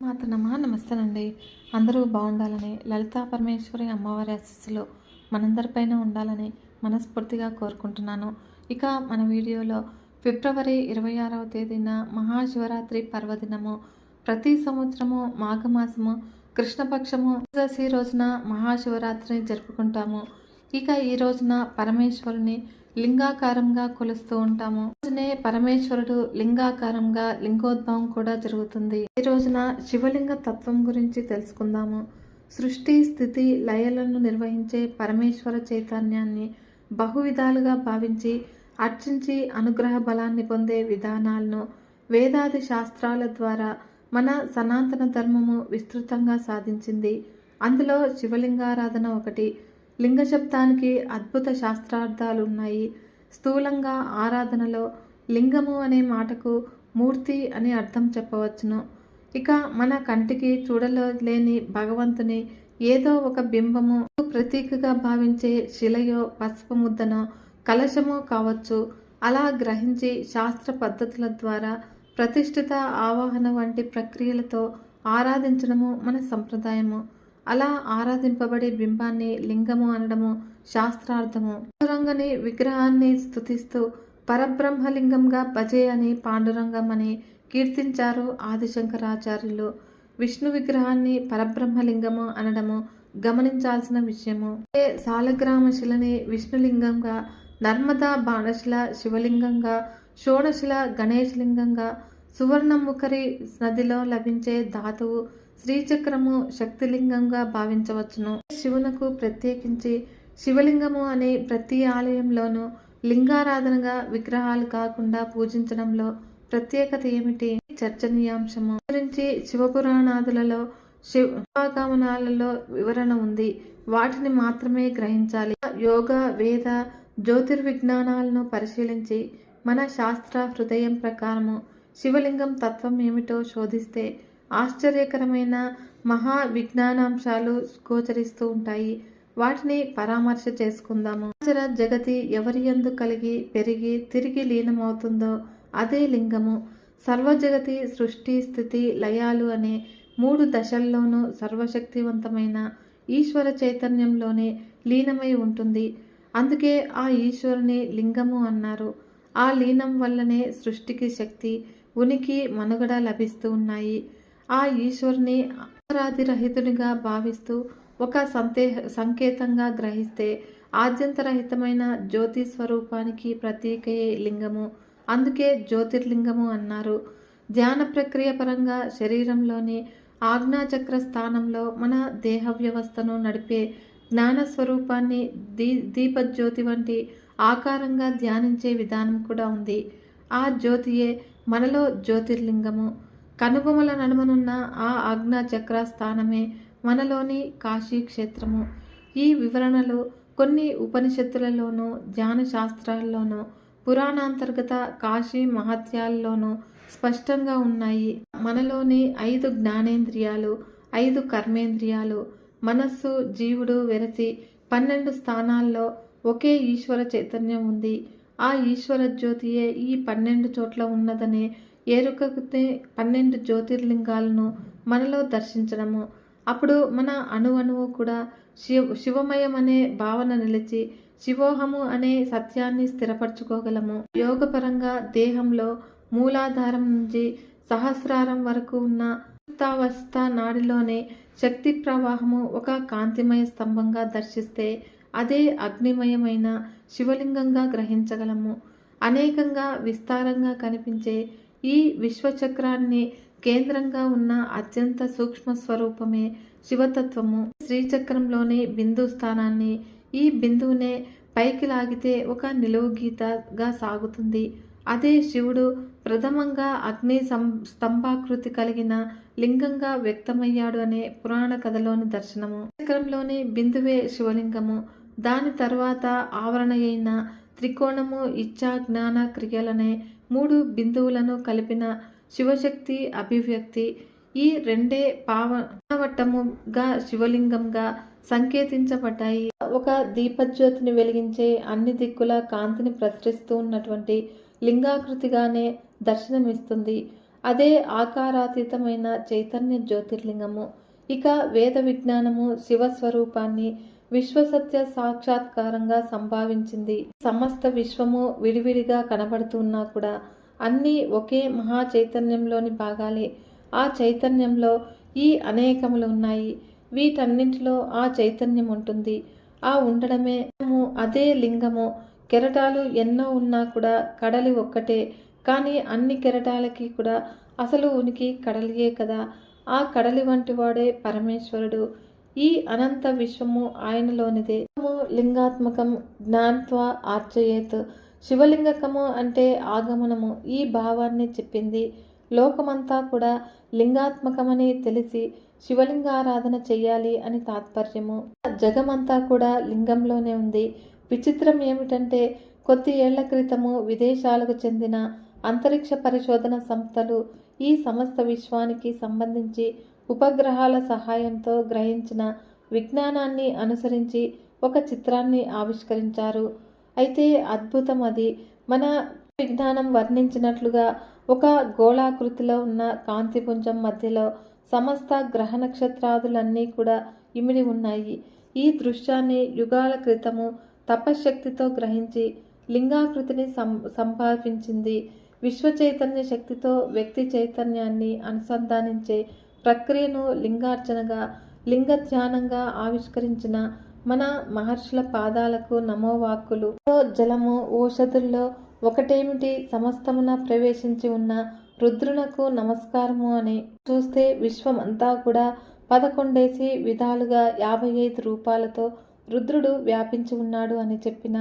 మాతనమ్మ నమస్తేనండి. అందరూ బాగుండాలని లలితా పరమేశ్వరి అమ్మవారి ఆశీస్సులు మనందరిపైన ఉండాలని మనస్ఫూర్తిగా కోరుకుంటున్నాను. ఇక మన వీడియోలో ఫిబ్రవరి ఇరవై ఆరవ తేదీన మహాశివరాత్రి పర్వదినము. ప్రతి సంవత్సరము మాఘమాసము కృష్ణపక్షము దశి రోజున మహాశివరాత్రిని జరుపుకుంటాము. ఇక ఈ రోజున పరమేశ్వరుని లింగాకారంగా కొలుస్తూ ఉంటాము. రోజునే పరమేశ్వరుడు లింగాకారంగా లింగోద్భవం కూడా జరుగుతుంది. ఈ రోజున శివలింగ తత్వం గురించి తెలుసుకుందాము. సృష్టి స్థితి లయలను నిర్వహించే పరమేశ్వర చైతన్యాన్ని బహువిధాలుగా భావించి అర్చించి అనుగ్రహ బలాన్ని పొందే విధానాలను వేదాది శాస్త్రాల ద్వారా మన సనాతన ధర్మము విస్తృతంగా సాధించింది. అందులో శివలింగారాధన ఒకటి లింగ శబ్దానికి అద్భుత శాస్త్రార్థాలు ఉన్నాయి స్థూలంగా ఆరాధనలో లింగము అనే మాటకు మూర్తి అని అర్థం చెప్పవచ్చును. ఇక మన కంటికి చూడలో లేని భగవంతుని ఏదో ఒక బింబము ప్రతీకగా భావించే శిలయో పసుపు ముద్దనో కలశమో కావచ్చు. అలా గ్రహించి శాస్త్ర పద్ధతుల ద్వారా ప్రతిష్ఠిత ఆవాహన వంటి ప్రక్రియలతో ఆరాధించడము మన సంప్రదాయము. అలా ఆరాధింపబడే బింబాన్ని లింగము అనడము శాస్త్రార్థము. పాండురంగని విగ్రహాన్ని స్తుతిస్తూ పరబ్రహ్మలింగంగా భజే అని పాండురంగం అని కీర్తించారు ఆదిశంకరాచార్యులు. విష్ణు విగ్రహాన్ని పరబ్రహ్మలింగము అనడము గమనించాల్సిన విషయము. సాలగ్రామ శిలని విష్ణులింగంగా నర్మదా బాణశిల శివలింగంగా షోడశిల గణేశలింగంగా సువర్ణముఖరి నదిలో లభించే ధాతువు శ్రీచక్రము శక్తిలింగంగా భావించవచ్చును. శివునకు ప్రత్యేకించి శివలింగము అనే ప్రతి ఆలయంలోనూ లింగారాధనగా విగ్రహాలు కాకుండా పూజించడంలో ప్రత్యేకత ఏమిటి? చర్చనీయాంశము. గురించి శివపురాణాదులలో శివాగమనాలలో వివరణ ఉంది. వాటిని మాత్రమే గ్రహించాలి. యోగ వేద జ్యోతిర్విజ్ఞానాలను పరిశీలించి మన శాస్త్ర హృదయం ప్రకారము శివలింగం తత్వం ఏమిటో శోధిస్తే ఆశ్చర్యకరమైన మహా విజ్ఞానాంశాలు గోచరిస్తూ ఉంటాయి. వాటిని పరామర్శ చేసుకుందాము. చర జగతి ఎవరి ఎందు కలిగి పెరిగి తిరిగి లీనమవుతుందో అదే లింగము. సర్వజగతి సృష్టి స్థితి లయాలు అనే మూడు దశల్లోనూ సర్వశక్తివంతమైన ఈశ్వర చైతన్యంలోనే లీనమై ఉంటుంది. అందుకే ఆ ఈశ్వరుని లింగము అన్నారు. ఆ లీనం వల్లనే సృష్టికి శక్తి ఉనికి మనుగడ లభిస్తూ ఉన్నాయి. ఆ ఈశ్వరుని అపరాధిరహితునిగా భావిస్తూ ఒక సంతే సంకేతంగా గ్రహిస్తే ఆద్యంతరహితమైన జ్యోతి స్వరూపానికి ప్రతీకయే లింగము. అందుకే జ్యోతిర్లింగము అన్నారు. ధ్యాన ప్రక్రియ పరంగా శరీరంలోని ఆజ్ఞాచక్ర స్థానంలో మన దేహ వ్యవస్థను నడిపే జ్ఞాన స్వరూపాన్ని దీ దీపజ్యోతి వంటి ఆకారంగా ధ్యానించే విధానం కూడా ఉంది. ఆ జ్యోతియే మనలో జ్యోతిర్లింగము. కనుబొమల నడుమనున్న ఆ ఆజ్ఞా చక్ర స్థానమే మనలోని కాశీ క్షేత్రము ఈ వివరణలు కొన్ని ఉపనిషత్తులలోనూ ధ్యాన శాస్త్రాల్లోనూ పురాణాంతర్గత కాశీ మహత్యాల్లోనూ స్పష్టంగా ఉన్నాయి. మనలోని ఐదు జ్ఞానేంద్రియాలు ఐదు కర్మేంద్రియాలు మనస్సు జీవుడు వెరసి పన్నెండు స్థానాల్లో ఒకే ఈశ్వర చైతన్యం ఉంది. ఆ ఈశ్వర జ్యోతియే ఈ పన్నెండు చోట్ల ఉన్నదనే ఏరుకతే పన్నెండు జ్యోతిర్లింగాలను మనలో దర్శించడము. అప్పుడు మన అణువణువు కూడా శివ శివమయం అనే భావన నిలిచి శివోహము అనే సత్యాన్ని స్థిరపరచుకోగలము. యోగపరంగా దేహంలో మూలాధారం నుంచి సహస్రారం వరకు ఉన్న సుప్తావస్థ నాడిలోనే శక్తి ప్రవాహము ఒక కాంతిమయ స్తంభంగా దర్శిస్తే అదే అగ్నిమయమైన శివలింగంగా గ్రహించగలము. అనేకంగా విస్తారంగా కనిపించే ఈ విశ్వచక్రాన్ని కేంద్రంగా ఉన్న అత్యంత సూక్ష్మ స్వరూపమే శివతత్వము. శ్రీచక్రంలోని బిందు స్థానాన్ని ఈ బిందువునే పైకి లాగితే ఒక నిలువు గీతగా సాగుతుంది. అదే శివుడు ప్రథమంగా అగ్ని సం స్తంభాకృతి కలిగిన లింగంగా వ్యక్తమయ్యాడు అనే పురాణ కథలోని దర్శనము. చక్రంలోని బిందువే శివలింగము. దాని తర్వాత ఆవరణ అయిన త్రికోణము ఇచ్చా జ్ఞాన క్రియలనే మూడు బిందువులను కలిపిన శివశక్తి అభివ్యక్తి ఈ రెండే పావనవట్టముగా శివలింగంగా సంకేతించబడ్డాయి. ఒక దీపజ్యోతిని వెలిగించే అన్ని దిక్కుల కాంతిని ప్రసరిస్తూ ఉన్నటువంటి లింగాకృతిగానే దర్శనమిస్తుంది. అదే ఆకారాతీతమైన చైతన్య జ్యోతిర్లింగము. ఇక వేద విజ్ఞానము శివస్వరూపాన్ని విశ్వసత్య సాక్షాత్కారంగా సంభావించింది. సమస్త విశ్వము విడివిడిగా కనబడుతున్నా కూడా అన్నీ ఒకే మహా చైతన్యంలోని భాగాలే. ఆ చైతన్యంలో ఈ అనేకములు ఉన్నాయి. వీటన్నింటిలో ఆ చైతన్యం ఉంటుంది. ఆ ఉండడమే అదే లింగము. కెరటాలు ఎన్నో ఉన్నా కూడా కడలి ఒక్కటే. కానీ అన్ని కెరటాలకి కూడా అసలు ఉనికి కడలియే కదా. ఆ కడలి వంటి వాడే పరమేశ్వరుడు. ఈ అనంత విశ్వము ఆయనలోనిదే. లింగాత్మకం జ్ఞాన్త్వ ఆర్చయేత్ శివలింగకము అంటే ఆగమనము. ఈ భావాన్ని చెప్పింది లోకమంతా కూడా లింగాత్మకమని తెలిసి శివలింగారాధన చెయ్యాలి అని తాత్పర్యము. జగమంతా కూడా లింగంలోనే ఉంది. విచిత్రం ఏమిటంటే కొద్ది ఏళ్ళ క్రితము విదేశాలకు చెందిన అంతరిక్ష పరిశోధన సంస్థలు ఈ సమస్త విశ్వానికి సంబంధించి ఉపగ్రహాల సహాయంతో గ్రహించిన విజ్ఞానాన్ని అనుసరించి ఒక చిత్రాన్ని ఆవిష్కరించారు. అయితే అద్భుతం అది. మన విజ్ఞానం వర్ణించినట్లుగా ఒక గోళాకృతిలో ఉన్న కాంతిపుంజం మధ్యలో సమస్త గ్రహ నక్షత్రాదులన్నీ కూడా ఇమిడి ఉన్నాయి. ఈ దృశ్యాన్ని యుగాల క్రితము తపశ్శక్తితో గ్రహించి లింగాకృతిని సం సంపాదించింది విశ్వ చైతన్య శక్తితో వ్యక్తి చైతన్యాన్ని అనుసంధానించే ప్రక్రియను లింగార్చనగా లింగ ధ్యానంగా ఆవిష్కరించిన మన మహర్షుల పాదాలకు నమోవాక్కులు. జలము ఔషధుల్లో ఒకటేమిటి సమస్తమున ప్రవేశించి ఉన్న రుద్రునకు నమస్కారము అని చూస్తే విశ్వం అంతా కూడా పదకొండేసి విధాలుగా యాభై ఐదు రూపాలతో రుద్రుడు వ్యాపించి ఉన్నాడు అని చెప్పిన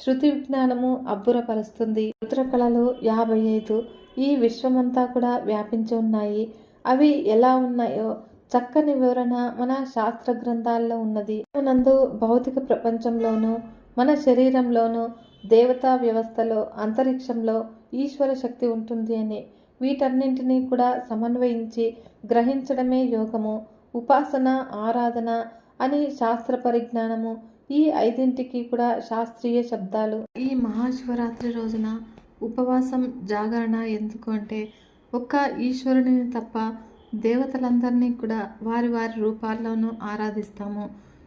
శృతి విజ్ఞానము అబ్బురపరుస్తుంది. రుద్రకళలు యాభై ఐదు ఈ విశ్వమంతా కూడా వ్యాపించి ఉన్నాయి. అవి ఎలా ఉన్నాయో చక్కని వివరణ మన శాస్త్ర గ్రంథాల్లో ఉన్నది. నందు భౌతిక ప్రపంచంలోనూ మన శరీరంలోనూ దేవతా వ్యవస్థలో అంతరిక్షంలో ఈశ్వర శక్తి ఉంటుంది అని వీటన్నింటినీ కూడా సమన్వయించి గ్రహించడమే యోగము ఉపాసన ఆరాధన అని శాస్త్ర పరిజ్ఞానము ఈ ఐదింటికి కూడా శాస్త్రీయ శబ్దాలు. ఈ మహాశివరాత్రి రోజున ఉపవాసం జాగరణ ఎందుకు అంటే ఒక్క ఈశ్వరుడిని తప్ప దేవతలందరినీ కూడా వారి వారి రూపాల్లోనూ ఆరాధిస్తాము.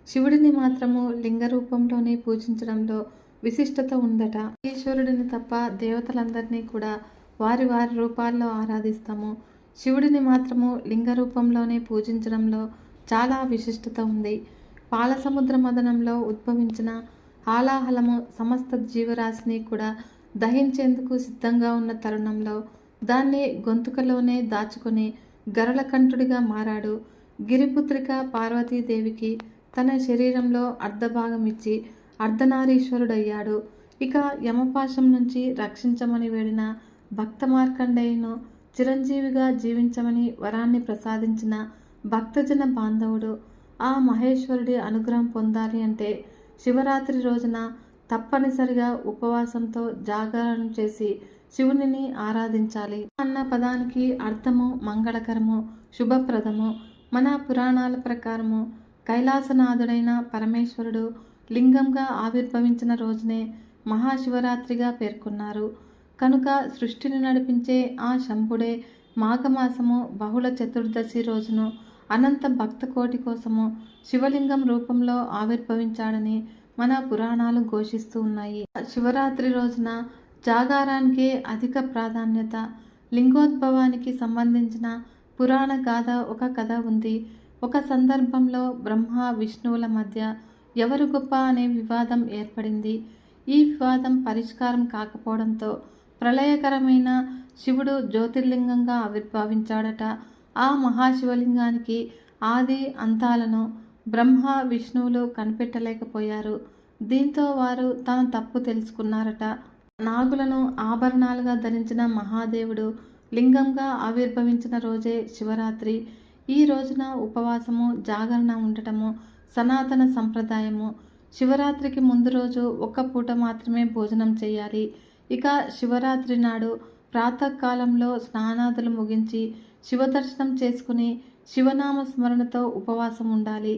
శివుడిని మాత్రము లింగ రూపంలోనే పూజించడంలో విశిష్టత ఉందట. ఈశ్వరుడిని తప్ప దేవతలందరినీ కూడా వారి వారి రూపాల్లో ఆరాధిస్తాము. శివుడిని మాత్రము లింగ రూపంలోనే పూజించడంలో చాలా విశిష్టత ఉంది. పాలసముద్ర మదనంలో ఉద్భవించిన హాలాహలము సమస్త జీవరాశిని కూడా దహించేందుకు సిద్ధంగా ఉన్న తరుణంలో దాన్ని గొంతుకలోనే దాచుకుని గరళకంఠుడిగా మారాడు. గిరిపుత్రిక పార్వతీదేవికి తన శరీరంలో అర్ధభాగం ఇచ్చి అర్ధనారీశ్వరుడయ్యాడు. ఇక యమపాశం నుంచి రక్షించమని వేడిన భక్త మార్కండేయును చిరంజీవిగా జీవించమని వరాన్ని ప్రసాదించిన భక్తజన బాంధవుడు ఆ మహేశ్వరుడి అనుగ్రహం పొందాలి అంటే శివరాత్రి రోజున తప్పనిసరిగా ఉపవాసంతో జాగరణ చేసి శివునిని ఆరాధించాలి అన్న పదానికి అర్థము మంగళకరము శుభప్రదము మన పురాణాల ప్రకారము కైలాసనాథుడైన పరమేశ్వరుడు లింగంగా ఆవిర్భవించిన రోజునే మహాశివరాత్రిగా పేర్కొన్నారు. కనుక సృష్టిని నడిపించే ఆ శంభుడే మాఘమాసము బహుళ చతుర్దశి రోజును అనంత భక్త కోటి కోసము శివలింగం రూపంలో ఆవిర్భవించాడని మన పురాణాలు ఘోషిస్తూ ఉన్నాయి. శివరాత్రి రోజున జాగారానికి అధిక ప్రాధాన్యత. లింగోద్భవానికి సంబంధించిన పురాణ గాథ ఒక కథ ఉంది. ఒక సందర్భంలో బ్రహ్మ విష్ణువుల మధ్య ఎవరు గొప్ప అనే వివాదం ఏర్పడింది. ఈ వివాదం పరిష్కారం కాకపోవడంతో ప్రళయకరమైన శివుడు జ్యోతిర్లింగంగా ఆవిర్భవించాడట. ఆ మహాశివలింగానికి ఆది అంతాలను బ్రహ్మ విష్ణువులు కనిపెట్టలేకపోయారు. దీంతో వారు తన తప్పు తెలుసుకున్నారట. నాగులను ఆభరణాలుగా ధరించిన మహాదేవుడు లింగంగా ఆవిర్భవించిన రోజే శివరాత్రి. ఈ రోజున ఉపవాసము జాగరణ ఉండటము సనాతన సంప్రదాయము. శివరాత్రికి ముందు రోజు ఒక్క పూట మాత్రమే భోజనం చేయాలి. ఇక శివరాత్రి నాడు ప్రాతకాలంలో స్నానాదులు ముగించి శివదర్శనం చేసుకుని శివనామ స్మరణతో ఉపవాసం ఉండాలి.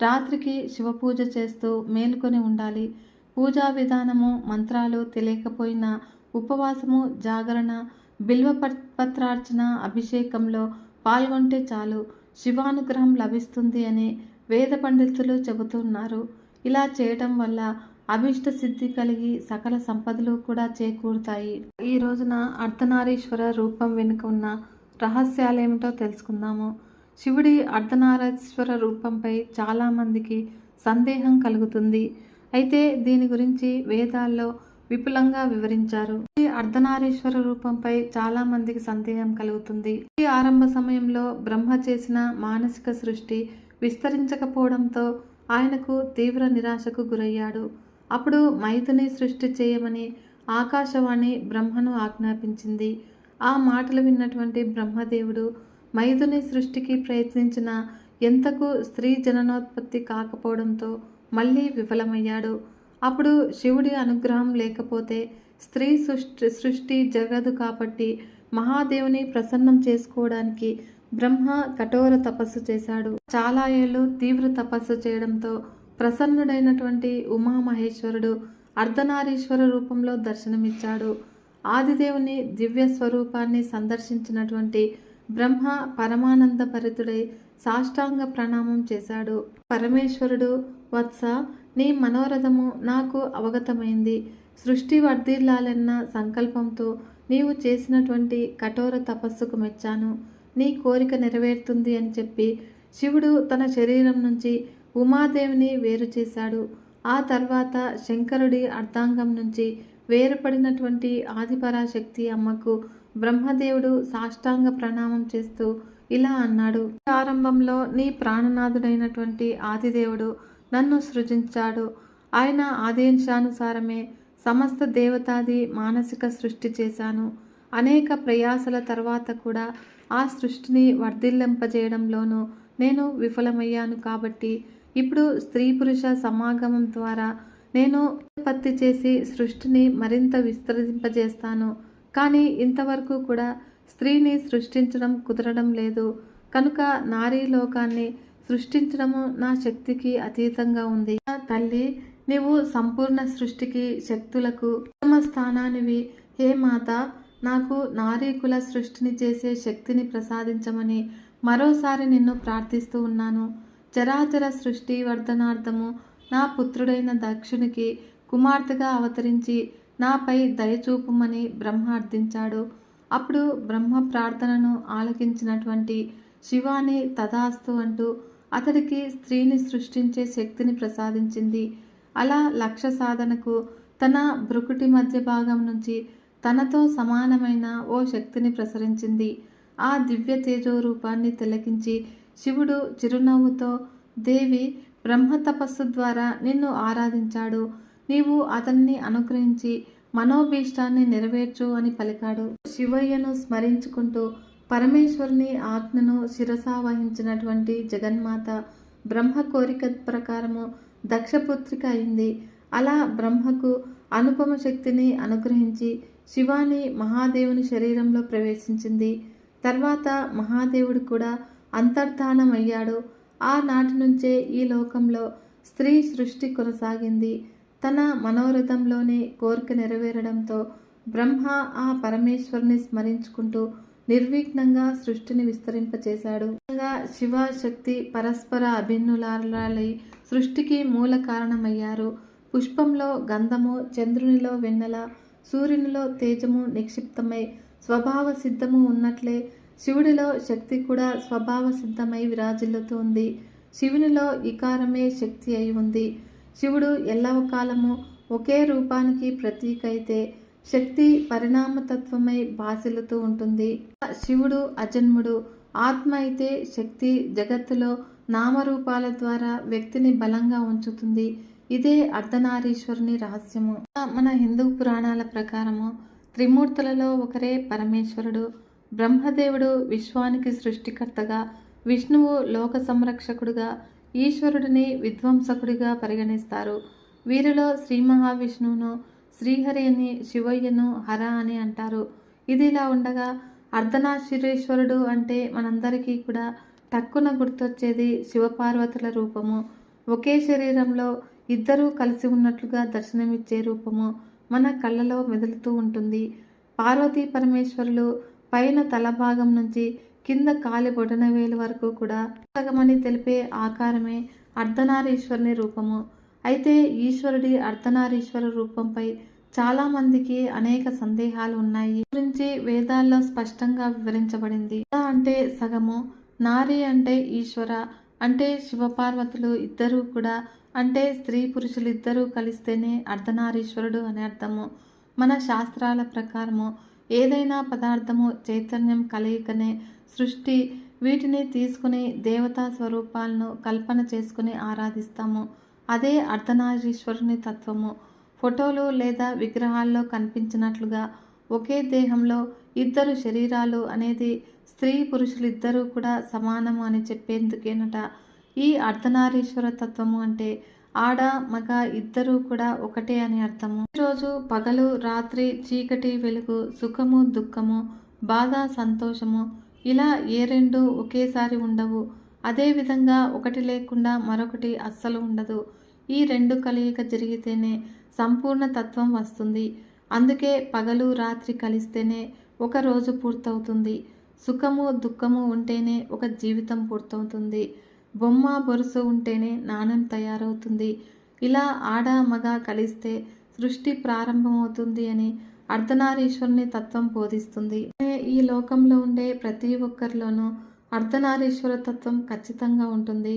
రాత్రికి శివపూజ చేస్తూ మేలుకొని ఉండాలి. పూజా విధానము మంత్రాలు తెలియకపోయినా ఉపవాసము జాగరణ బిల్వ పత్రార్చన అభిషేకంలో పాల్గొంటే చాలు శివానుగ్రహం లభిస్తుంది అని వేద పండితులు చెబుతున్నారు. ఇలా చేయటం వల్ల అభిష్ట సిద్ధి కలిగి సకల సంపదలు కూడా చేకూరుతాయి. ఈ రోజున అర్ధనారీశ్వర రూపం వెనుక ఉన్న రహస్యాలేమిటో తెలుసుకుందాము. శివుడి అర్ధనారీశ్వర రూపంపై చాలామందికి సందేహం కలుగుతుంది. అయితే దీని గురించి వేదాల్లో విపులంగా వివరించారు. ఈ అర్ధనారీశ్వర రూపంపై చాలా మందికి సందేహం కలుగుతుంది. ఈ ఆరంభ సమయంలో బ్రహ్మ చేసిన మానసిక సృష్టి విస్తరించకపోవడంతో ఆయనకు తీవ్ర నిరాశకు గురయ్యాడు. అప్పుడు మైథుని సృష్టి చేయమని ఆకాశవాణి బ్రహ్మను ఆజ్ఞాపించింది. ఆ మాటలు విన్నటువంటి బ్రహ్మదేవుడు మైథుని సృష్టికి ప్రయత్నించిన ఎంతకు స్త్రీ జననోత్పత్తి కాకపోవడంతో మళ్ళీ విఫలమయ్యాడు. అప్పుడు శివుడి అనుగ్రహం లేకపోతే స్త్రీ సృష్టి సృష్టి జరగదు కాబట్టి మహాదేవుని ప్రసన్నం చేసుకోవడానికి బ్రహ్మ కఠోర తపస్సు చేశాడు. చాలా ఏళ్ళు తీవ్ర తపస్సు చేయడంతో ప్రసన్నుడైనటువంటి ఉమామహేశ్వరుడు అర్ధనారీశ్వర రూపంలో దర్శనమిచ్చాడు. ఆదిదేవుని దివ్య స్వరూపాన్ని సందర్శించినటువంటి బ్రహ్మ పరమానంద భరితుడై సాష్టాంగ ప్రణామం చేశాడు. పరమేశ్వరుడు వత్స నీ మనోరథము నాకు అవగతమైంది. సృష్టి వర్ధిల్లాలన్న సంకల్పంతో నీవు చేసినటువంటి కఠోర తపస్సుకు మెచ్చాను. నీ కోరిక నెరవేరుతుంది అని చెప్పి శివుడు తన శరీరం నుంచి ఉమాదేవిని వేరు చేశాడు. ఆ తర్వాత శంకరుడి అర్ధాంగం నుంచి వేరుపడినటువంటి ఆదిపరాశక్తి అమ్మకు బ్రహ్మదేవుడు సాష్టాంగ ప్రణామం చేస్తూ ఇలా అన్నాడు. ఆరంభంలో నీ ప్రాణనాథుడైనటువంటి ఆదిదేవుడు నన్ను సృజించాడు. ఆయన ఆదేశానుసారమే సమస్త దేవతాది మానసిక సృష్టి చేశాను. అనేక ప్రయాసల తర్వాత కూడా ఆ సృష్టిని వర్ధిల్లింపజేయడంలోనూ నేను విఫలమయ్యాను కాబట్టి ఇప్పుడు స్త్రీ పురుష సమాగమం ద్వారా నేను ఉత్పత్తి చేసి సృష్టిని మరింత విస్తరింపజేస్తాను. కానీ ఇంతవరకు కూడా స్త్రీని సృష్టించడం కుదరడం లేదు. కనుక నారీ లోకాన్ని సృష్టించడము నా శక్తికి అతీతంగా ఉంది. నా తల్లి నీవు సంపూర్ణ సృష్టికి శక్తులకు ఉత్తమ స్థానానివి. హే మాత నాకు నారీకుల సృష్టిని చేసే శక్తిని ప్రసాదించమని మరోసారి నిన్ను ప్రార్థిస్తూ ఉన్నాను. చరాచర సృష్టి వర్ధనార్థము నా పుత్రుడైన దక్షునికి కుమార్తెగా అవతరించి నాపై దయచూపుమని బ్రహ్మ అర్థించాడు. అప్పుడు బ్రహ్మ ప్రార్థనను ఆలకించినటువంటి శివాని తదాస్తు అంటూ అతడికి స్త్రీని సృష్టించే శక్తిని ప్రసాదించింది. అలా లక్ష్య సాధనకు తన భృకుటి మధ్య భాగం నుంచి తనతో సమానమైన ఓ శక్తిని ప్రసరించింది. ఆ దివ్య తేజో రూపాన్ని తిలకించి శివుడు చిరునవ్వుతో దేవి బ్రహ్మ తపస్సు ద్వారా నిన్ను ఆరాధించాడు. నీవు అతన్ని అనుగ్రహించి మనోభీష్టాన్ని నెరవేర్చు అని పలికాడు. శివయ్యను స్మరించుకుంటూ పరమేశ్వరుని ఆజ్ఞను శిరసావహించినటువంటి జగన్మాత బ్రహ్మ కోరిక ప్రకారము దక్షపుత్రిక అయింది. అలా బ్రహ్మకు అనుపమ శక్తిని అనుగ్రహించి శివాని మహాదేవుని శరీరంలో ప్రవేశించింది. తర్వాత మహాదేవుడు కూడా అంతర్ధానమయ్యాడు. ఆనాటి నుంచే ఈ లోకంలో స్త్రీ సృష్టి కొనసాగింది. తన మనోరథంలోనే కోరిక నెరవేరడంతో బ్రహ్మ ఆ పరమేశ్వరుని స్మరించుకుంటూ నిర్విఘ్నంగా సృష్టిని విస్తరింపచేశాడు. శివ శక్తి పరస్పర అభిన్నులాలై సృష్టికి మూల కారణమయ్యారు. పుష్పంలో గంధము చంద్రునిలో వెన్నెల సూర్యునిలో తేజము నిక్షిప్తమై స్వభావ సిద్ధము ఉన్నట్లే శివుడిలో శక్తి కూడా స్వభావ సిద్ధమై విరాజిల్లుతుంది శివునిలో ఇకారమే శక్తి అయి ఉంది. శివుడు ఎల్లవ కాలము ఒకే రూపానికి ప్రతీక అయితే శక్తి పరిణామతత్వమై బాసిలుతూ ఉంటుంది. శివుడు అజన్ముడు ఆత్మ అయితే శక్తి జగత్తులో నామరూపాల ద్వారా వ్యక్తిని బలంగా ఉంచుతుంది. ఇదే అర్ధనారీశ్వరుని రహస్యము. మన హిందూ పురాణాల ప్రకారము త్రిమూర్తులలో ఒకరే పరమేశ్వరుడు. బ్రహ్మదేవుడు విశ్వానికి సృష్టికర్తగా విష్ణువు లోక సంరక్షకుడుగా ఈశ్వరుడిని విధ్వంసకుడిగా పరిగణిస్తారు. వీరిలో శ్రీ మహావిష్ణువును శ్రీహరి అని శివయ్యను హర అని అంటారు. ఇది ఇలా ఉండగా అర్ధనాశీరేశ్వరుడు అంటే మనందరికీ కూడా టక్కున గుర్తొచ్చేది శివపార్వతుల రూపము. ఒకే శరీరంలో ఇద్దరూ కలిసి ఉన్నట్లుగా దర్శనమిచ్చే రూపము మన కళ్ళలో మెదులుతూ ఉంటుంది. పార్వతీ పరమేశ్వరులు పైన తల భాగం నుంచి కింద కాలి బొటనవేలు వరకు కూడా సగమని తెలిపే ఆకారమే అర్ధనారీశ్వరుని రూపము. అయితే ఈశ్వరుడి అర్ధనారీశ్వర రూపంపై చాలా మందికి అనేక సందేహాలు ఉన్నాయి. గురించి వేదాల్లో స్పష్టంగా వివరించబడింది. అంటే సగము నారి అంటే ఈశ్వర అంటే శివపార్వతులు ఇద్దరూ కూడా అంటే స్త్రీ పురుషులు ఇద్దరూ కలిస్తేనే అర్ధనారీశ్వరుడు అని అర్థము. మన శాస్త్రాల ప్రకారము ఏదైనా పదార్థము చైతన్యం కలయికనే సృష్టి వీటిని తీసుకుని దేవతా స్వరూపాలను కల్పన చేసుకుని ఆరాధిస్తాము. అదే అర్ధనారీశ్వరుని తత్వము. ఫోటోలు లేదా విగ్రహాల్లో కనిపించినట్లుగా ఒకే దేహంలో ఇద్దరు శరీరాలు అనేది స్త్రీ పురుషులిద్దరూ కూడా సమానము అని చెప్పేందుకేనట. ఈ అర్ధనారీశ్వర తత్వము అంటే ఆడ మగ ఇద్దరూ కూడా ఒకటే అని అర్థము. ఈరోజు పగలు రాత్రి చీకటి వెలుగు సుఖము దుఃఖము బాధ సంతోషము ఇలా ఏ రెండు ఒకేసారి ఉండవు. అదేవిధంగా ఒకటి లేకుండా మరొకటి అస్సలు ఉండదు. ఈ రెండు కలయిక జరిగితేనే సంపూర్ణ తత్వం వస్తుంది. అందుకే పగలు రాత్రి కలిస్తేనే ఒక రోజు పూర్తవుతుంది. సుఖము దుఃఖము ఉంటేనే ఒక జీవితం పూర్తవుతుంది. బొమ్మ బొరుసు ఉంటేనే నాణ్యం తయారవుతుంది. ఇలా ఆడ మగ కలిస్తే సృష్టి ప్రారంభమవుతుంది అని అర్ధనారీశ్వరుని తత్వం బోధిస్తుంది. ఈ లోకంలో ఉండే ప్రతి ఒక్కరిలోనూ అర్ధనారీశ్వర తత్వం ఖచ్చితంగా ఉంటుంది.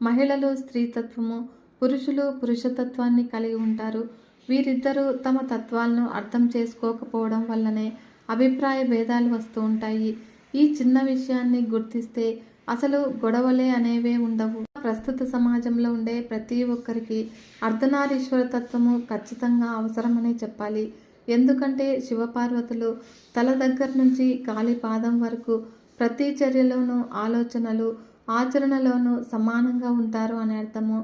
మహిళలు స్త్రీతత్వము పురుషులు పురుషతత్వాన్ని కలిగి ఉంటారు. వీరిద్దరూ తమ తత్వాలను అర్థం చేసుకోకపోవడం వల్లనే అభిప్రాయ భేదాలు వస్తూ ఉంటాయి. ఈ చిన్న విషయాన్ని గుర్తిస్తే అసలు గొడవలే అనేవే ఉండవు. ప్రస్తుత సమాజంలో ఉండే ప్రతి ఒక్కరికి అర్ధనారీశ్వర తత్వము ఖచ్చితంగా అవసరమనే చెప్పాలి. ఎందుకంటే శివపార్వతులు తల దగ్గర నుంచి కాలి పాదం వరకు ప్రతి చర్యలోనూ ఆలోచనలు ఆచరణలోనూ సమానంగా ఉంటారు అని అర్థము.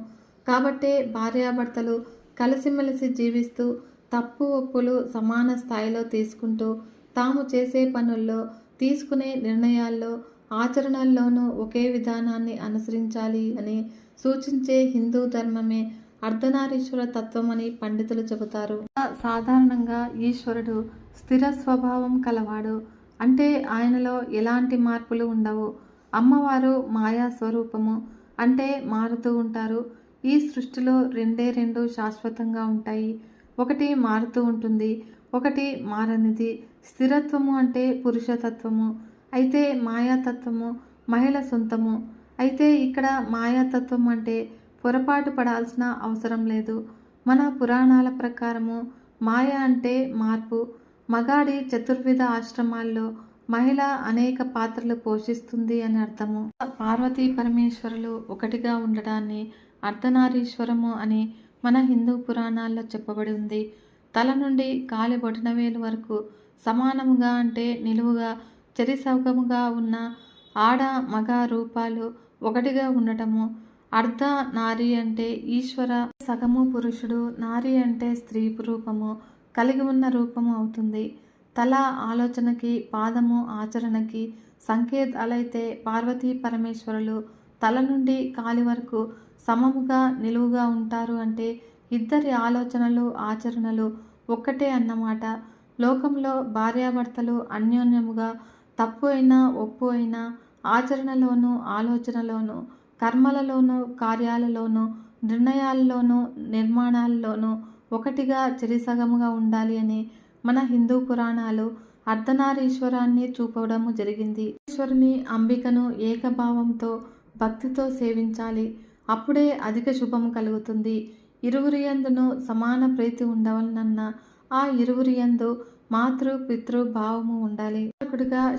కాబట్టే భార్యాభర్తలు కలిసిమెలిసి జీవిస్తూ తప్పు ఒప్పులు సమాన స్థాయిలో తీసుకుంటూ తాము చేసే పనుల్లో తీసుకునే నిర్ణయాల్లో ఆచరణల్లోనూ ఒకే విధానాన్ని అనుసరించాలి అని సూచించే హిందూ ధర్మమే అర్ధనారీశ్వర తత్వం అని పండితులు చెబుతారు. సాధారణంగా ఈశ్వరుడు స్థిర స్వభావం కలవాడు. అంటే ఆయనలో ఎలాంటి మార్పులు ఉండవు. అమ్మవారు మాయా స్వరూపము. అంటే మారుతూ ఉంటారు. ఈ సృష్టిలో రెండే రెండు శాశ్వతంగా ఉంటాయి. ఒకటి మారుతూ ఉంటుంది. ఒకటి మారనిది. స్థిరత్వము అంటే పురుషతత్వము. అయితే మాయాతత్వము మహిళ సొంతము. అయితే ఇక్కడ మాయాతత్వం అంటే పొరపాటు పడాల్సిన అవసరం లేదు. మన పురాణాల ప్రకారము మాయ అంటే మార్పు. మగాడి చతుర్విధ ఆశ్రమాల్లో మహిళ అనేక పాత్రలు పోషిస్తుంది అని అర్థము. పార్వతీ పరమేశ్వరులు ఒకటిగా ఉండడాన్ని అర్ధనారీశ్వరము అని మన హిందూ పురాణాల్లో చెప్పబడి ఉంది. తల నుండి కాలి బొటనవేలు వరకు సమానముగా అంటే నిలువుగా చరిసౌకముగా ఉన్న ఆడ మగ రూపాలు ఒకటిగా ఉండటము అర్ధ నారి అంటే ఈశ్వర సగము పురుషుడు నారి అంటే స్త్రీ రూపము కలిగి ఉన్న రూపము అవుతుంది. తల ఆలోచనకి పాదము ఆచరణకి సంకేతాలైతే పార్వతీ పరమేశ్వరులు తల నుండి కాలి వరకు సమముగా నిలువుగా ఉంటారు అంటే ఇద్దరి ఆలోచనలు ఆచరణలు ఒక్కటే అన్నమాట. లోకంలో భార్యాభర్తలు అన్యోన్యముగా తప్పు అయినా ఒప్పు అయినా ఆచరణలోనూ ఆలోచనలోనూ కర్మలలోనూ కార్యాలలోనూ నిర్ణయాల్లోనూ నిర్మాణాల్లోనూ ఒకటిగా చెరిసగముగా ఉండాలి అని మన హిందూ పురాణాలు అర్ధనారీశ్వరాన్ని చూపడము జరిగింది. ఈశ్వరుని అంబికను ఏకభావంతో భక్తితో సేవించాలి. అప్పుడే అధిక శుభం కలుగుతుంది. ఇరువురి యందును సమాన ప్రీతి ఉండవలనన్న ఆ ఇరువురి యందు మాతృ పితృ భావము ఉండాలి.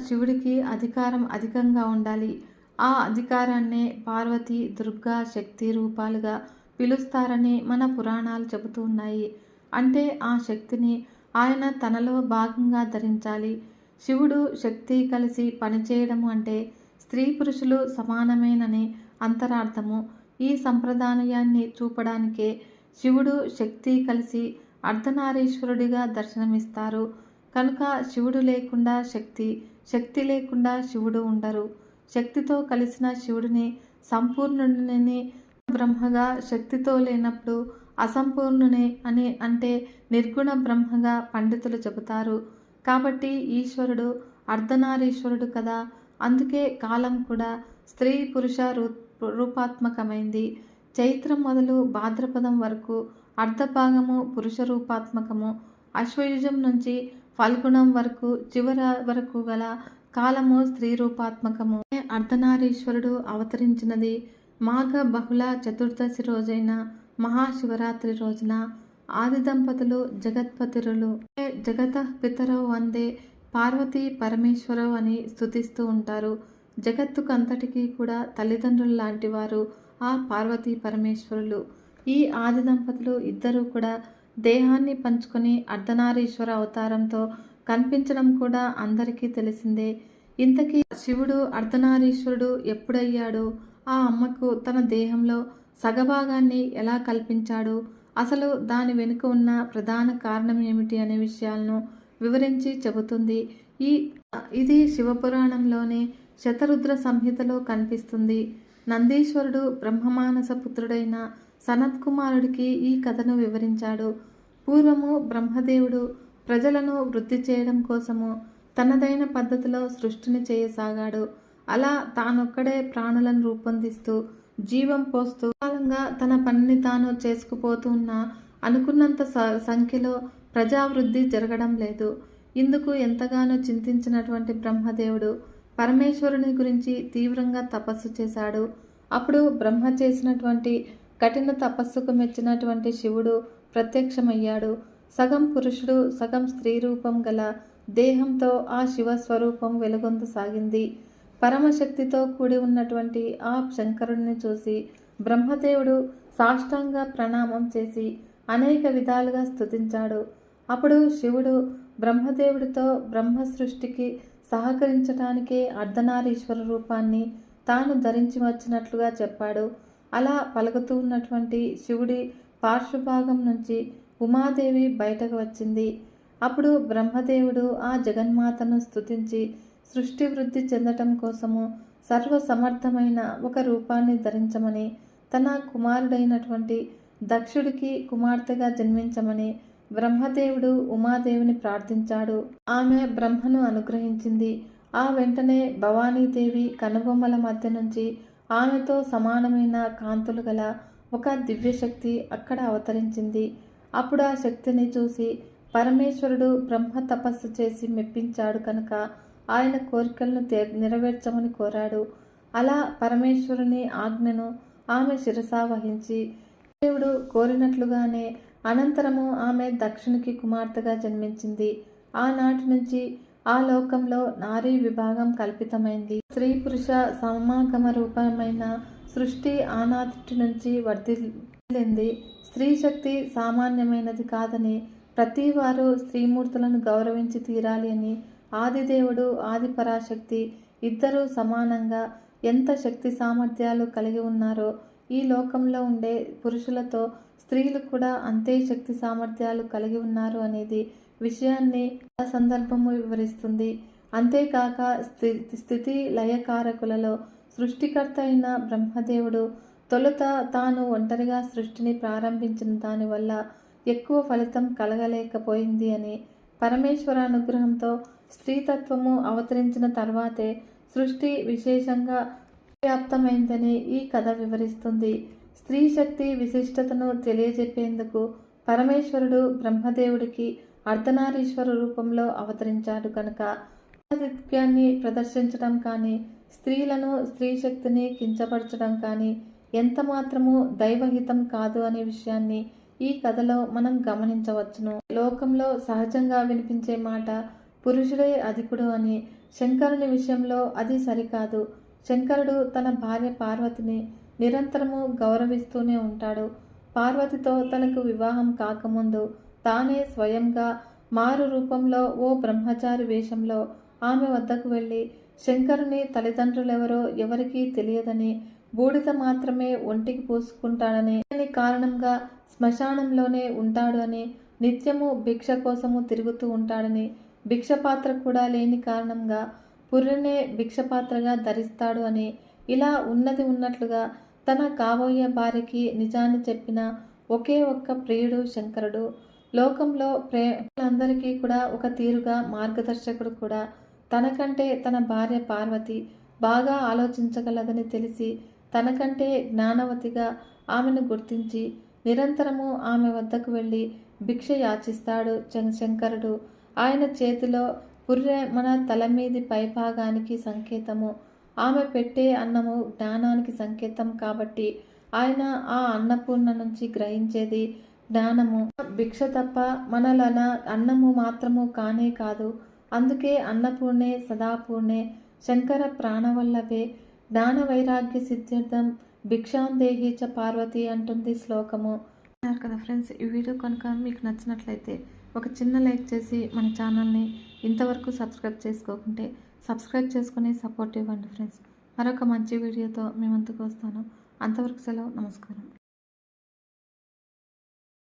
శివుడికి అధికారం అధికంగా ఉండాలి. ఆ అధికారాన్నే పార్వతి దుర్గా శక్తి రూపాలుగా పిలుస్తారని మన పురాణాలు చెబుతూ ఉన్నాయి. అంటే ఆ శక్తిని ఆయన తనలో భాగంగా ధరించాలి. శివుడు శక్తి కలిసి పనిచేయడము అంటే స్త్రీ పురుషులు సమానమేనని అంతరార్థము. ఈ సంప్రదాయాన్ని చూపడానికే శివుడు శక్తి కలిసి అర్ధనారీశ్వరుడిగా దర్శనమిస్తారు. కనుక శివుడు లేకుండా శక్తి శక్తి లేకుండా శివుడు ఉండరు. శక్తితో కలిసిన శివుడిని సంపూర్ణుడిని బ్రహ్మగా శక్తితో లేనప్పుడు అసంపూర్ణునే అని అంటే నిర్గుణ బ్రహ్మగా పండితులు చెబుతారు. కాబట్టి ఈశ్వరుడు అర్ధనారీశ్వరుడు కదా. అందుకే కాలం కూడా స్త్రీ పురుష రూ రూపాత్మకమైంది. చైత్రం మొదలు భాద్రపదం వరకు అర్ధభాగము పురుష రూపాత్మకము. అశ్వయుజం నుంచి ఫల్గుణం వరకు చివర వరకు గల కాలము స్త్రీ రూపాత్మకము. అర్ధనారీశ్వరుడు అవతరించినది. మాఘ బహుళ చతుర్దశి రోజైన మహాశివరాత్రి రోజున ఆది దంపతులు జగత్పతిరులు. జగత పితరవు వందే పార్వతీ పరమేశ్వరవు అని స్థుతిస్తూ ఉంటారు. జగత్తుకంతటికీ కూడా తల్లిదండ్రులు లాంటి వారు ఆ పార్వతీ పరమేశ్వరులు. ఈ ఆది దంపతులు ఇద్దరూ కూడా దేహాన్ని పంచుకొని అర్ధనారీశ్వర అవతారంతో కనిపించడం కూడా అందరికీ తెలిసిందే. ఇంతకీ శివుడు అర్ధనారీశ్వరుడు ఎప్పుడయ్యాడు? ఆ అమ్మకు తన దేహంలో సగభాగాన్ని ఎలా కల్పించాడు? అసలు దాని వెనుక ఉన్న ప్రధాన కారణం ఏమిటి అనే విషయాలను వివరించి చెబుతుంది. ఈ ఇది శివపురాణంలోనే శతరుద్ర సంహితలో కనిపిస్తుంది. నందీశ్వరుడు బ్రహ్మమానస పుత్రుడైన సనత్కుమారుడికి ఈ కథను వివరించాడు. పూర్వము బ్రహ్మదేవుడు ప్రజలను వృద్ధి చేయడం కోసము తనదైన పద్ధతిలో సృష్టిని చేయసాగాడు. అలా తానొక్కడే ప్రాణులను రూపొందిస్తూ జీవం పోస్తూ కాలంగా తన పనిని తాను చేసుకుపోతూ ఉన్న అనుకున్నంత స- సంఖ్యలో ప్రజావృద్ధి జరగడం లేదు. ఇందుకు ఎంతగానో చింతించినటువంటి బ్రహ్మదేవుడు పరమేశ్వరుని గురించి తీవ్రంగా తపస్సు చేశాడు. అప్పుడు బ్రహ్మ చేసినటువంటి కఠిన తపస్సుకు మెచ్చినటువంటి శివుడు ప్రత్యక్షమయ్యాడు. సగం పురుషుడు సగం స్త్రీ రూపం గల దేహంతో ఆ శివ స్వరూపం వెలుగొందసాగింది. పరమశక్తితో కూడి ఉన్నటువంటి ఆ శంకరుడిని చూసి బ్రహ్మదేవుడు సాష్టాంగ ప్రణామం చేసి అనేక విధాలుగా స్తుతించాడు. అప్పుడు శివుడు బ్రహ్మదేవుడితో బ్రహ్మ సృష్టికి సహకరించటానికే అర్ధనారీశ్వర రూపాన్ని తాను ధరించి వచ్చినట్లుగా చెప్పాడు. అలా పలుకుతూ ఉన్నటువంటి శివుడి పార్శ్వభాగం నుంచి ఉమాదేవి బయటకు వచ్చింది. అప్పుడు బ్రహ్మదేవుడు ఆ జగన్మాతను స్తుతించి సృష్టి వృద్ధి చెందటం కోసము సర్వసమర్థమైన ఒక రూపాన్ని ధరించమని తన కుమారుడైనటువంటి దక్షుడికి కుమార్తెగా జన్మించమని బ్రహ్మదేవుడు ఉమాదేవిని ప్రార్థించాడు. ఆమె బ్రహ్మను అనుగ్రహించింది. ఆ వెంటనే భవానీదేవి కనుబొమ్మల మధ్య నుంచి ఆమెతో సమానమైన కాంతులు గల ఒక దివ్యశక్తి అక్కడ అవతరించింది. అప్పుడు ఆ శక్తిని చూసి పరమేశ్వరుడు బ్రహ్మ తపస్సు చేసి మెప్పించాడు కనుక ఆయన కోరికలను నెరవేర్చమని కోరాడు. అలా పరమేశ్వరుని ఆజ్ఞను ఆమె శిరసా వహించి దేవుడు కోరినట్లుగానే అనంతరము ఆమె దక్షిణకి కుమార్తెగా జన్మించింది. ఆనాటి నుంచి ఆ లోకంలో నారీ విభాగం కల్పితమైంది. స్త్రీ పురుష సమాగమ రూపమైన సృష్టి ఆనాటి నుంచి వర్ధిల్లింది. స్త్రీ శక్తి సామాన్యమైనది కాదని ప్రతివారు శ్రీమూర్తులను స్త్రీమూర్తులను గౌరవించి తీరాలి అని ఆదిదేవుడు ఆది పరాశక్తి ఇద్దరూ సమానంగా ఎంత శక్తి సామర్థ్యాలు కలిగి ఉన్నారో ఈ లోకంలో ఉండే పురుషులతో స్త్రీలు కూడా అంతే శక్తి సామర్థ్యాలు కలిగి ఉన్నారు అనేది విషయాన్ని ఆ సందర్భము వివరిస్తుంది. అంతేకాక స్థి- స్థితి లయకారకులలో సృష్టికర్త అయిన బ్రహ్మదేవుడు తొలుత తాను ఒంటరిగా సృష్టిని ప్రారంభించిన దానివల్ల ఎక్కువ ఫలితం కలగలేకపోయింది అని పరమేశ్వర అనుగ్రహంతో స్త్రీతత్వము అవతరించిన తర్వాతే సృష్టి విశేషంగా వ్యాప్తమైందని ఈ కథ వివరిస్తుంది. స్త్రీ శక్తి విశిష్టతను తెలియజెప్పేందుకు పరమేశ్వరుడు బ్రహ్మదేవుడికి అర్ధనారీశ్వర రూపంలో అవతరించాడు కనుక ఆధిత్యాన్ని ప్రదర్శించడం కానీ స్త్రీలను స్త్రీ శక్తిని కించపరచడం కానీ ఎంత మాత్రము దైవహితం కాదు అనే విషయాన్ని ఈ కథలో మనం గమనించవచ్చును. లోకంలో సహజంగా వినిపించే మాట పురుషుడే అధికుడు అని శంకరుని విషయంలో అది సరికాదు. శంకరుడు తన భార్య పార్వతిని నిరంతరము గౌరవిస్తూనే ఉంటాడు. పార్వతితో తనకు వివాహం కాకముందు తానే స్వయంగా మారు రూపంలో ఓ బ్రహ్మచారి వేషంలో ఆమె వద్దకు వెళ్ళి శంకరుని తల్లిదండ్రులెవరో ఎవరికీ తెలియదని బూడిద మాత్రమే ఒంటికి పూసుకుంటాడని దాని కారణంగా శ్మశానంలోనే ఉంటాడు అని నిత్యము భిక్ష కోసము తిరుగుతూ ఉంటాడని భిక్షపాత్ర కూడా లేని కారణంగా పుర్రెనే భిక్షపాత్రగా ధరిస్తాడు అని ఇలా ఉన్నది ఉన్నట్లుగా తన కాబోయే భార్యకి నిజాన్ని చెప్పిన ఒకే ఒక్క ప్రియుడు శంకరుడు. లోకంలో ప్రేమలందరికీ కూడా ఒక తీరుగా మార్గదర్శకుడు కూడా తనకంటే తన భార్య పార్వతి బాగా ఆలోచించగలదని తెలిసి తనకంటే జ్ఞానవతిగా ఆమెను గుర్తించి నిరంతరము ఆమె వద్దకు వెళ్ళి భిక్ష యాచిస్తాడు శం- శంకరుడు ఆయన చేతిలో పుర్రె మన తల మీది పైభాగానికి సంకేతము. ఆమె పెట్టే అన్నము జ్ఞానానికి సంకేతం కాబట్టి ఆయన ఆ అన్నపూర్ణ నుంచి గ్రహించేది జ్ఞానము. భిక్ష తప్ప మనలన అన్నము మాత్రము కానే కాదు. అందుకే అన్నపూర్ణే సదాపూర్ణే శంకర ప్రాణవల్లభే జ్ఞాన వైరాగ్య సిద్ధార్థం భిక్షాందేహి చ పార్వతి అంటుంది శ్లోకము. అన్నారు కదా ఫ్రెండ్స్ ఈ వీడియో కనుక మీకు నచ్చినట్లయితే ఒక చిన్న లైక్ చేసి మన ఛానల్ని ఇంతవరకు సబ్స్క్రైబ్ చేసుకోకుంటే సబ్స్క్రైబ్ చేసుకుని సపోర్ట్ ఇవ్వండి ఫ్రెండ్స్. మరొక మంచి వీడియోతో మీ ముందుకు వస్తాను. అంతవరకు సెలవు నమస్కారం.